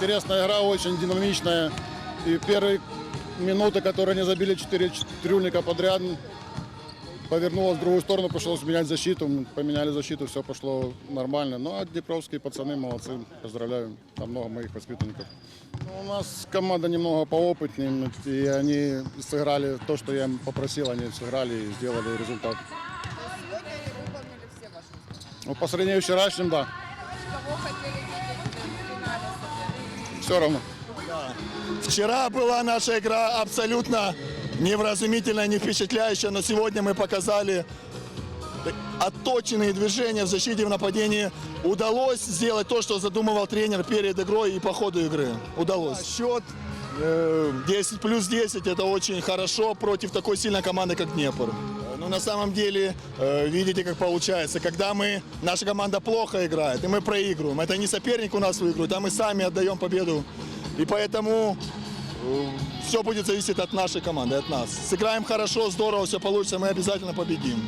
Интересная игра, очень динамичная. И первые минуты, которые не забили 4 трюльника подряд, повернулась в другую сторону, пришлось менять защиту. Поменяли защиту, все пошло нормально. Ну, а днепровские пацаны молодцы, поздравляю. Там много моих воспитанников. Ну, у нас команда немного поопытнее, и они сыграли то, что я им попросил, они сыграли и сделали результат. Они. Ну, по сравнению с вчерашним, да, Кого хотели видеть? Все равно. Вчера была наша игра абсолютно невразумительная, не впечатляющая, но сегодня мы показали отточенные движения в защите и в нападении. Удалось сделать то, что задумывал тренер перед игрой и по ходу игры. Удалось. Счет э, 10 плюс 10 это очень хорошо против такой сильной команды, как Днепр. Но на самом деле, э, видите, как получается. Когда мы, наша команда плохо играет, и мы проигрываем, это не соперник у нас выигрывает, а мы сами отдаем победу. И поэтому все будет зависеть от нашей команды, от нас. Сыграем хорошо, здорово, все получится, мы обязательно победим.